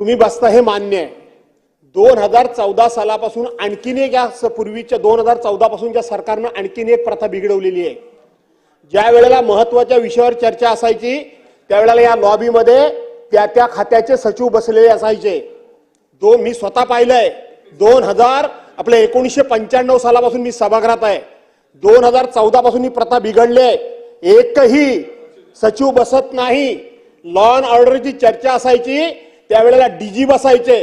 तुम्ही बसता हे मान्य आहे. दोन हजार चौदा सालापासून आणखीन एक या स- पूर्वीच्या दोन हजार चौदा पासूनच्या सरकारनं आणखीन एक प्रथा बिघडवलेली आहे. ज्या वेळेला महत्त्वाच्या विषयावर चर्चा असायची त्यावेळेला या लॉबीमध्ये त्या त्या खात्याचे सचिव बसलेले असायचे. दो मी स्वतः पाहिलंय दोन हजार आपल्या एकोणीसशे पंच्याण्णव सालापासून मी सभागृहात आहे. दोन हजार चौदा पासून ही प्रथा बिघडली आहे. एकही सचिव बसत नाही. लॉ अँड ऑर्डरची चर्चा असायची. त्यावेळेला डीजी बसायचे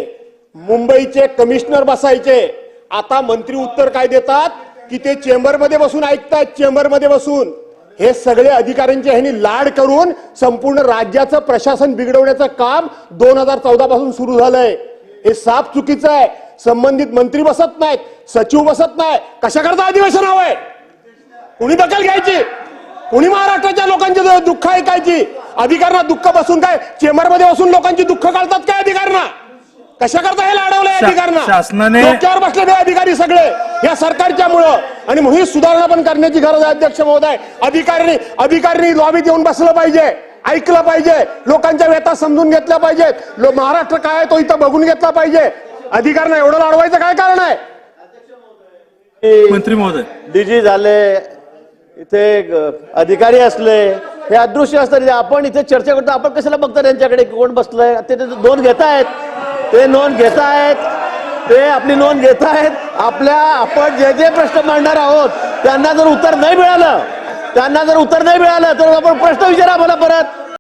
मुंबईचे कमिशनर बसायचे. आता मंत्री उत्तर काय देतात? की ते चेंबरमध्ये बसून ऐकतात चेंबरमध्ये बसून. हे सगळे अधिकाऱ्यांचे ह्यांनी लाड करून संपूर्ण राज्याचं प्रशासन बिघडवण्याचं काम दोन हजार चौदा पासून सुरू झालंय. हे साफ चुकीचं आहे. संबंधित मंत्री बसत नाहीत सचिव बसत नाही कशा करता अधिवेशन हवंय? कुणी दखल घ्यायची? कुणी महाराष्ट्राच्या लोकांचे दुःख ऐकायची? अधिकाऱ्यांना दुःख बसून काय? चेंबरमध्ये बसून लोकांची दुःख काढतात काय अधिकाऱ्यांना? कशा करता हे लाडवलंय शा- अधिकाऱ्यांना? शासनाने- डोक्यावर बसलेले अधिकारी सगळे या सरकारच्या मुळे आणि म्हणून ही सुधारणा पण करण्याची गरज आहे अध्यक्ष महोदय. अधिकाऱ्यांनी अधिकाऱ्यांनी लॉबीत येऊन बसलं पाहिजे ऐकलं पाहिजे लोकांच्या व्यथा समजून घेतल्या पाहिजेत. महाराष्ट्र काय आहे तो इथं बघून घेतला पाहिजे. अधिकाऱ्यांना एवढं लाडवायचं काय कारण आहे? मंत्री महोदय. डीजी झाले इथे ग- अधिकारी असले हे अदृश्य असतात. आपण इथे चर्चा करतो. आपण कशाला बघतो त्यांच्याकडे? कोण बसलंय? ते ते नोंद घेत आहेत. ते नोंद घेत आहेत. ते आपली नोंद घेत आहेत. आपल्या आपण जे जे प्रश्न मांडणार आहोत त्यांना जर उत्तर नाही मिळालं त्यांना जर उत्तर नाही मिळालं तर आपण प्रश्न विचारा मला परत.